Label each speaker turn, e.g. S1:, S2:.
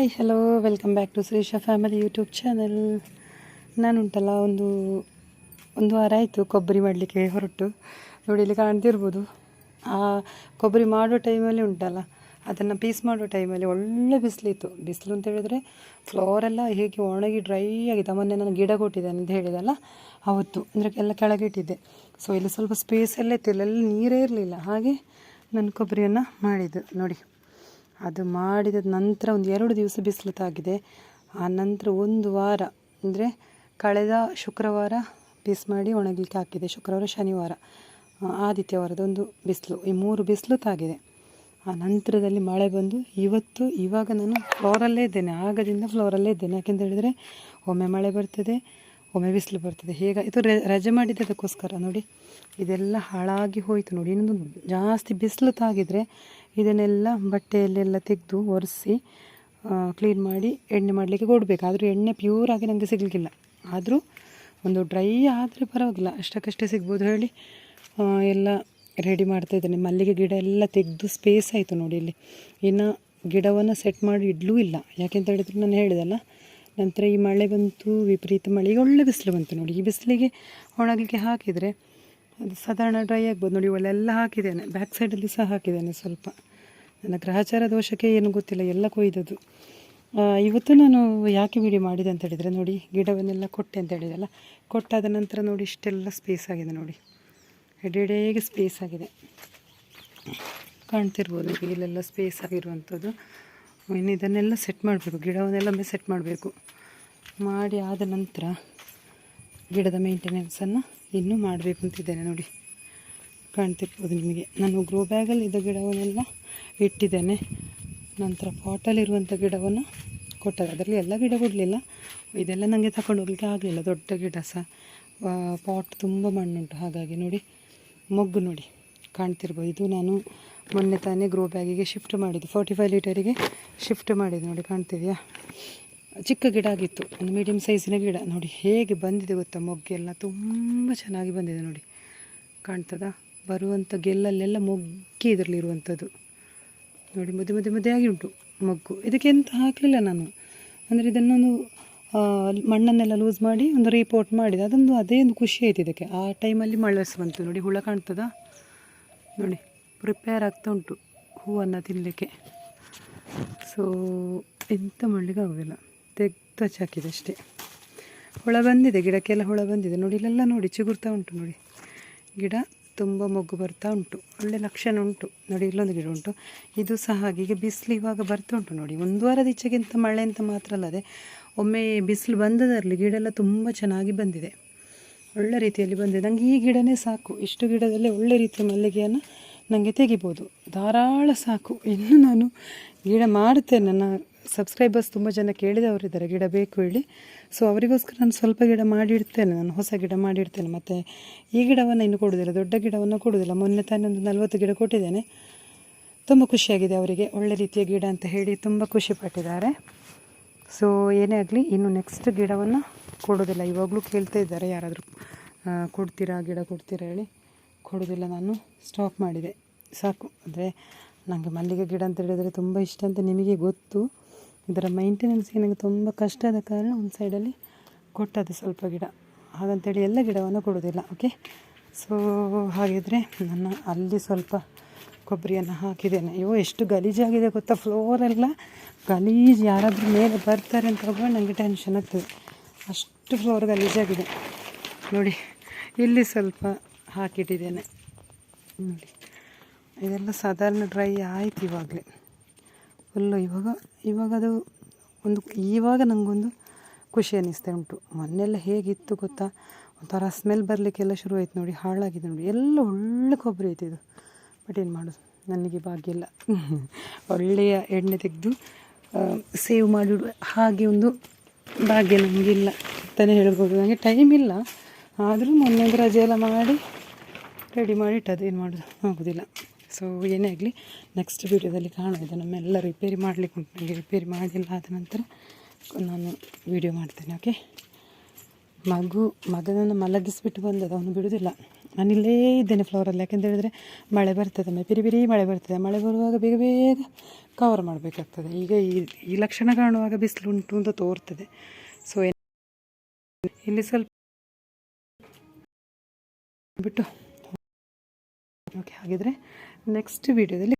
S1: Hi hello welcome back to Shreesha family YouTube channel ನಾನುಂಟಲ್ಲ, ಒಂದು ಒಂದು ವಾರ ಆಯಿತು ಕೊಬ್ಬರಿ ಮಾಡಲಿಕ್ಕೆ ಹೊರಟು. ನೋಡಿ, ಇಲ್ಲಿ ಕಾಣ್ತಿರ್ಬೋದು. ಆ, ಕೊಬ್ಬರಿ ಮಾಡೋ ಟೈಮಲ್ಲಿ ಉಂಟಲ್ಲ, ಅದನ್ನು ಪೀಸ್ ಮಾಡೋ ಟೈಮಲ್ಲಿ ಒಳ್ಳೆ ಬಿಸಿಲಿತ್ತು. ಬಿಸಿಲು ಅಂತ ಹೇಳಿದ್ರೆ ಫ್ಲೋರೆಲ್ಲ ಹೇಗೆ ಒಣಗಿ ಡ್ರೈ ಆಗಿದೆ. ಮೊನ್ನೆ ನಾನು ಗಿಡ ಕೊಟ್ಟಿದ್ದೇನೆ ಅಂತ ಹೇಳಿದಲ್ಲ, ಅವತ್ತು. ಅಂದರೆ ಎಲ್ಲ ಕೆಳಗೆ ಇಟ್ಟಿದ್ದೆ ಸೊ ಇಲ್ಲಿ ಸ್ವಲ್ಪ ಸ್ಪೇಸ್ ಎಲ್ಲ ಇತ್ತು. ಇಲ್ಲೆಲ್ಲ ನೀರೇ ಇರಲಿಲ್ಲ. ಹಾಗೆ ನಾನು ಕೊಬ್ಬರಿಯನ್ನು ಮಾಡಿದ್ದು. ನೋಡಿ. ಅದು ಮಾಡಿದ ನಂತರ ಒಂದು ಎರಡು ದಿವಸ ಬಿಸಿಲು ತಾಗಿದೆ ಆ ನಂತರ ಒಂದು ವಾರ, ಅಂದರೆ ಕಳೆದ ಶುಕ್ರವಾರ ಪೀಸ್ ಮಾಡಿ ಒಣಗಲಿಕ್ಕೆ ಹಾಕಿದೆ. ಶುಕ್ರವಾರ, ಶನಿವಾರ ಆದಿತ್ಯವಾರದೊಂದು ಬಿಸಿಲು, ಈ ಮೂರು ಬಿಸಿಲು ತಾಗಿದೆ ಆ ನಂತರದಲ್ಲಿ ಮಳೆ ಬಂದು ಇವತ್ತು, ಇವಾಗ ನಾನು ಫ್ಲೋರಲ್ಲೇ ಇದ್ದೇನೆ. ಆಗದಿಂದ ಫ್ಲೋರಲ್ಲೇ ಇದ್ದೇನೆ. ಯಾಕೆಂತ ಹೇಳಿದರೆ, ಒಮ್ಮೆ ಮಳೆ ಬರ್ತದೆ, ಒಮ್ಮೆ ಬಿಸಿಲು ಬರ್ತದೆ. ಹೇಗೆ, ಇದು ರಜೆ ಮಾಡಿದ್ದೆ ಅದಕ್ಕೋಸ್ಕರ ನೋಡಿ. ಇದೆಲ್ಲ ಹಾಳಾಗಿ ಹೋಯಿತು ನೋಡಿ. ಇನ್ನೊಂದು ಜಾಸ್ತಿ ಬಿಸಿಲು ತಾಗಿದರೆ ಇದನ್ನೆಲ್ಲ ಬಟ್ಟೆಯಲ್ಲೆಲ್ಲ ತೆಗೆದು ಒರೆಸಿ ಕ್ಲೀನ್ ಮಾಡಿ ಎಣ್ಣೆ ಮಾಡಲಿಕ್ಕೆ ಕೊಡಬೇಕು. ಆದರೂ ಎಣ್ಣೆ ಪ್ಯೂರಾಗಿ ನನಗೆ ಸಿಗಲಿಕ್ಕಿಲ್ಲ. ಆದರೂ ಒಂದು ಡ್ರೈ ಆದರೆ ಪರವಾಗಿಲ್ಲ. ಅಷ್ಟಕ್ಕಷ್ಟೇ ಸಿಗ್ಬೋದು ಹೇಳಿ. ಎಲ್ಲ ರೆಡಿ ಮಾಡ್ತಾ ಇದ್ದೇನೆ. ಮಲ್ಲಿಗೆ ಗಿಡ ಎಲ್ಲ ತೆಗೆದು ಸ್ಪೇಸ್ ಆಯಿತು ನೋಡಿ ಇಲ್ಲಿ. ಇನ್ನು ಗಿಡವನ್ನು ಸೆಟ್ ಮಾಡಿ ಇಡ್ಲೂ ಇಲ್ಲ. ಯಾಕೆಂತ ಹೇಳಿದ್ರೆ ನಾನು ಹೇಳಿದಲ್ಲ, ನಂತರ ಈ ಮಳೆ ಬಂತು, ವಿಪರೀತ ಮಳೆಗೆ ಒಳ್ಳೆ ಬಿಸಿಲು ಬಂತು ನೋಡಿ. ಈ ಬಿಸಿಲಿಗೆ ಒಣಗಲಿಕ್ಕೆ ಹಾಕಿದರೆ ಅದು ಸಾಧಾರಣ ಡ್ರೈ ಆಗ್ಬೋದು. ನೋಡಿ ಒಳ್ಳೆಲ್ಲ ಹಾಕಿದ್ದೇನೆ. ಬ್ಯಾಕ್ ಸೈಡಲ್ಲಿ ಸಹ ಹಾಕಿದ್ದೇನೆ ಸ್ವಲ್ಪ. ನನ್ನ ಗ್ರಹಚಾರ ದೋಷಕ್ಕೆ ಏನು ಗೊತ್ತಿಲ್ಲ, ಎಲ್ಲ ಕೊಯ್ದದ್ದು. ಇವತ್ತು ನಾನು ಯಾಕೆ ವಿಡಿಯೋ ಮಾಡಿದೆ ಅಂತ ಹೇಳಿದರೆ, ನೋಡಿ, ಗಿಡವನ್ನೆಲ್ಲ ಕೊಟ್ಟೆ ಅಂತ ಹೇಳಿದೆಲ್ಲ ಕೊಟ್ಟಾದ ನಂತರ ನೋಡಿ, ಇಷ್ಟೆಲ್ಲ ಸ್ಪೇಸ್ ಆಗಿದೆ ನೋಡಿ. ಎಡೆಡೆಗೆ ಸ್ಪೇಸ್ ಆಗಿದೆ. ಕಾಣ್ತಿರ್ಬೋದು, ಇಲ್ಲೆಲ್ಲ ಸ್ಪೇಸ್ ಆಗಿರುವಂಥದ್ದು. ಇನ್ನು ಇದನ್ನೆಲ್ಲ ಸೆಟ್ ಮಾಡಬೇಕು, ಗಿಡವನ್ನೆಲ್ಲ ಸೆಟ್ ಮಾಡಬೇಕು. ಮಾಡಿ ಆದ ನಂತರ ಗಿಡದ ಮೇಂಟೆನೆನ್ಸನ್ನು ಇನ್ನೂ ಮಾಡಬೇಕು ಅಂತಿದ್ದೇನೆ ನೋಡಿ. ಕಾಣ್ತಿರ್ಬೋದು ನಿಮಗೆ. ನಾನು ಗ್ರೋ ಬ್ಯಾಗಲ್ಲಿ ಇದ್ದ ಗಿಡವನ್ನೆಲ್ಲ ಇಟ್ಟಿದ್ದೇನೆ. ನಂತರ ಪಾಟಲ್ಲಿರುವಂಥ ಗಿಡವನ್ನು ಕೊಟ್ಟದ್ದು. ಅದರಲ್ಲಿ ಎಲ್ಲ ಗಿಡ ಕೊಡಲಿಲ್ಲ ಇದೆಲ್ಲ ನನಗೆ ತಗೊಂಡು ಹೋಗಲಿಕ್ಕೆ ಆಗಲಿಲ್ಲ. ದೊಡ್ಡ ಗಿಡ ಸಹ ಪಾಟ್ ತುಂಬ ಮಣ್ಣುಂಟು. ಹಾಗಾಗಿ ನೋಡಿ, ಮೊಗ್ಗು ನೋಡಿ ಕಾಣ್ತಿರ್ಬೋದು. ಇದು ನಾನು ಮೊನ್ನೆ ತಾನೇ ಗ್ರೋ ಬ್ಯಾಗಿಗೆ ಶಿಫ್ಟ್ ಮಾಡಿದ್ದು. ಫೋರ್ಟಿ ಫೈವ್ ಲೀಟರಿಗೆ ಶಿಫ್ಟ್ ಮಾಡಿದ್ದು ನೋಡಿ. ಕಾಣ್ತಿದೆಯಾ? ಚಿಕ್ಕ ಗಿಡ ಆಗಿತ್ತು, ಒಂದು ಮೀಡಿಯಮ್ ಸೈಜಿನ ಗಿಡ. ನೋಡಿ, ಹೇಗೆ ಬಂದಿದೆ ಗೊತ್ತಾ ಮೊಗ್ಗೆಲ್ಲ ತುಂಬ ಚೆನ್ನಾಗಿ ಬಂದಿದೆ ನೋಡಿ. ಕಾಣ್ತದಾ? ಬರುವಂಥ ಗೆಲ್ಲಲ್ಲೆಲ್ಲ ಮೊಗ್ಗೆ ಇದರಲ್ಲಿರುವಂಥದ್ದು ನೋಡಿ ಮುದ್ದೆ ಮುದ್ದೆ ಮುದ್ದೆಯಾಗಿ ಉಂಟು ಮೊಗ್ಗು. ಇದಕ್ಕೆ ಎಂತ ಹಾಕಲಿಲ್ಲ ನಾನು. ಅಂದರೆ ಇದನ್ನೊಂದು ಮಣ್ಣನ್ನೆಲ್ಲ ಲೂಸ್ ಮಾಡಿ ಒಂದು ರೀಪೋರ್ಟ್ ಮಾಡಿದೆ. ಅದೊಂದು, ಅದೇ ಒಂದು ಖುಷಿ ಆಯ್ತು ಇದಕ್ಕೆ. ಆ ಟೈಮಲ್ಲಿ ಮಳೆ ಬಂತು ನೋಡಿ, ಹುಳ ಕಾಣ್ತದಾ? ನೋಡಿ ಪ್ರಿಪೇರ್ ಆಗ್ತಾ ಉಂಟು ಹೂವನ್ನು ತಿನ್ನಲಿಕ್ಕೆ ಸೊ ಎಂತ ಮಾಡಲಿಕ್ಕೆ ಆಗೋದಿಲ್ಲ ತೆಗ್ದು ಹಚ್ಚಾಕಿದೆ ಅಷ್ಟೇ ಹುಳ ಬಂದಿದೆ, ಗಿಡಕ್ಕೆಲ್ಲ ಹುಳ ಬಂದಿದೆ. ನೋಡಿ, ಇಲ್ಲೆಲ್ಲ ನೋಡಿ, ಚಿಗುರ್ತಾ ಉಂಟು ನೋಡಿ. ಗಿಡ ತುಂಬ ಮೊಗ್ಗು ಬರ್ತಾ ಉಂಟು. ಒಳ್ಳೆ ಲಕ್ಷಣ ಉಂಟು. ನೋಡಿ, ಇಲ್ಲೊಂದು ಗಿಡ ಉಂಟು. ಇದು ಸಹ ಹಾಗೆ. ಈಗ ಬಿಸಿಲು ಇವಾಗ ಬರ್ತಾ ಉಂಟು ನೋಡಿ. ಒಂದು ವಾರದ ಈಚೆಗಿಂತ ಮಳೆ ಅಂತ ಮಾತ್ರ ಅಲ್ಲದೆ ಒಮ್ಮೆ ಬಿಸಿಲು ಬಂದದರಲ್ಲಿ ಗಿಡ ಎಲ್ಲ ತುಂಬ ಚೆನ್ನಾಗಿ ಬಂದಿದೆ. ಒಳ್ಳೆ ರೀತಿಯಲ್ಲಿ ಬಂದಿದೆ. ನನಗೆ ಈ ಗಿಡನೇ ಸಾಕು. ಇಷ್ಟು ಗಿಡದಲ್ಲೇ ಒಳ್ಳೆ ರೀತಿಯ ಮಲ್ಲಿಗೆಯನ್ನು ನನಗೆ ತೆಗಿಬೋದು. ಧಾರಾಳ ಸಾಕು. ಇನ್ನು ನಾನು ಗಿಡ ಮಾಡುತ್ತೇನೆ ನನ್ನ ಸಬ್ಸ್ಕ್ರೈಬರ್ಸ್ ತುಂಬ ಜನ ಕೇಳಿದವರಿದ್ದಾರೆ ಗಿಡ ಬೇಕು ಹೇಳಿ. ಸೊ ಅವರಿಗೋಸ್ಕರ ನಾನು ಸ್ವಲ್ಪ ಗಿಡ ಮಾಡಿಡ್ತೇನೆ ನಾನು ಹೊಸ ಗಿಡ ಮಾಡಿಡ್ತೇನೆ ಮತ್ತು ಈ ಗಿಡವನ್ನು ಇನ್ನು ಕೊಡೋದಿಲ್ಲ. ದೊಡ್ಡ ಗಿಡವನ್ನು ಕೊಡೋದಿಲ್ಲ. ಮೊನ್ನೆ ತಾನೇ ಒಂದು ನಲ್ವತ್ತು ಗಿಡ ಕೊಟ್ಟಿದ್ದೇನೆ. ತುಂಬ ಖುಷಿಯಾಗಿದೆ ಅವರಿಗೆ. ಒಳ್ಳೆ ರೀತಿಯ ಗಿಡ ಅಂತ ಹೇಳಿ ತುಂಬ ಖುಷಿ ಪಟ್ಟಿದ್ದಾರೆ. ಸೊ ಏನೇ ಆಗಲಿ, ಇನ್ನು ನೆಕ್ಸ್ಟ್ ಗಿಡವನ್ನು ಕೊಡೋದಿಲ್ಲ. ಇವಾಗಲೂ ಕೇಳ್ತಾ ಇದ್ದಾರೆ. ಯಾರಾದರೂ ಕೊಡ್ತೀರಾ, ಗಿಡ ಕೊಡ್ತೀರಾ ಹೇಳಿ. ಕೊಡೋದಿಲ್ಲ ನಾನು. ಸ್ಟಾಪ್ ಮಾಡಿದೆ. ಸಾಕು. ಅಂದರೆ ನನಗೆ ಮಲ್ಲಿಗೆ ಗಿಡ ಅಂತ ಹೇಳಿದರೆ ತುಂಬ ಇಷ್ಟ ಅಂತ ನಿಮಗೆ ಗೊತ್ತು. ಇದರ ಮೈಂಟೆನೆನ್ಸ್ಗೆ ನನಗೆ ತುಂಬ ಕಷ್ಟದ ಕಾರಣ ಒಂದು ಸೈಡಲ್ಲಿ ಕೊಟ್ಟದ್ದು ಸ್ವಲ್ಪ ಗಿಡ. ಹಾಗಂತೇಳಿ ಎಲ್ಲ ಗಿಡವನ್ನು ಕೊಡೋದಿಲ್ಲ ಓಕೆ ಸೊ ಹಾಗಿದ್ರೆ ನನ್ನ ಅಲ್ಲಿ ಸ್ವಲ್ಪ ಕೊಬ್ಬರಿಯನ್ನು ಹಾಕಿದ್ದೇನೆ. ಅಯ್ಯೋ, ಎಷ್ಟು ಗಲೀಜಾಗಿದೆ ಗೊತ್ತಾ? ಫ್ಲೋರೆಲ್ಲ ಗಲೀಜು, ಯಾರಾದರೂ ಮೇಲೆ ಬರ್ತಾರೆ ಅಂತ ಹೋಗುವಾಗ ನನಗೆ ಟೆನ್ಷನ್ ಆಗ್ತದೆ. ಅಷ್ಟು ಫ್ಲೋರ್ ಗಲೀಜಾಗಿದೆ ನೋಡಿ, ಇಲ್ಲಿ ಸ್ವಲ್ಪ ಹಾಕಿಟ್ಟಿದ್ದೇನೆ. ನೋಡಿ, ಇದೆಲ್ಲ ಸಾಧಾರಣ ಡ್ರೈ ಆಯ್ತು ಇವಾಗಲೇ. ಫುಲ್ಲು ಇವಾಗ ಇವಾಗ ಅದು ಒಂದು, ಇವಾಗ ನನಗೊಂದು ಖುಷಿ ಅನ್ನಿಸ್ತಾ ಉಂಟು. ಮೊನ್ನೆಲ್ಲ ಹೇಗಿತ್ತು ಗೊತ್ತಾ? ಒಂಥರ ಸ್ಮೆಲ್ ಬರಲಿಕ್ಕೆಲ್ಲ ಶುರು ಆಯ್ತು ನೋಡಿ, ಹಾಳಾಗಿದೆ ನೋಡಿ. ಎಲ್ಲ ಒಳ್ಳೆ ಕೊಬ್ಬರಿ ಐತೆ ಇದು. ಬಟ್ ಏನು ಮಾಡೋದು? ನನಗೆ ಭಾಗ್ಯ ಇಲ್ಲ. ಒಳ್ಳೆಯ ಎಣ್ಣೆ ತೆಗೆದು ಸೇವ್ ಮಾಡಿಡುವ ಹಾಗೆ ಒಂದು ಭಾಗ್ಯ ನಮಗಿಲ್ಲ ಅಂತಲೇ ಹೇಳ್ಬೋದು. ನನಗೆ ಟೈಮ್ ಇಲ್ಲ. ಆದರೂ ಮೊನ್ನೆ ರಜೆ ಎಲ್ಲ ಮಾಡಿ ರೆಡಿ ಮಾಡಿ ಇಟ್ಟದ್ದು. ಏನು ಮಾಡೋದು? ಆಗೋದಿಲ್ಲ. ಸೊ ಏನೇ ಆಗಲಿ ನೆಕ್ಸ್ಟ್ ವೀಡಿಯೋದಲ್ಲಿ ಕಾಣೋದು ನಮ್ಮೆಲ್ಲ ರಿಪೇರಿ ಮಾಡಲಿಕ್ಕೆ ಉಂಟು. ನನಗೆ ರಿಪೇರಿ ಮಾಡಿಲ್ಲ ಆದ ನಂತರ ನಾನು ವಿಡಿಯೋ ಮಾಡ್ತೇನೆ ಓಕೆ ಮಗು, ಮಗನನ್ನು ಮಲಗಿಸ್ಬಿಟ್ಟು ಬಂದದ್ದು, ಅವನು ಬಿಡುವುದಿಲ್ಲ ನಾನಿಲ್ಲೇ ಇದ್ದೇನೆ ಫ್ಲೋರಲ್ಲಿ ಯಾಕೆಂತ ಹೇಳಿದರೆ, ಮಳೆ ಬರ್ತದೆ. ಪಿರಿ ಪಿರಿ ಮಳೆ ಬರ್ತದೆ. ಮಳೆ ಬರುವಾಗ ಬೇಗ ಬೇಗ ಕವರ್ ಮಾಡಬೇಕಾಗ್ತದೆ. ಈಗ ಈ ಈ ಲಕ್ಷಣ ಕಾಣುವಾಗ ಬಿಸಿಲು ಉಂಟು ಅಂತ ತೋರ್ತದೆ. ಸೊ ಇಲ್ಲಿ ಸ್ವಲ್ಪ ಬಿಟ್ಟು ಓಕೆ ಹಾಗಿದ್ರೆ ನೆಕ್ಸ್ಟ್ ವೀಡಿಯೋದಲ್ಲಿ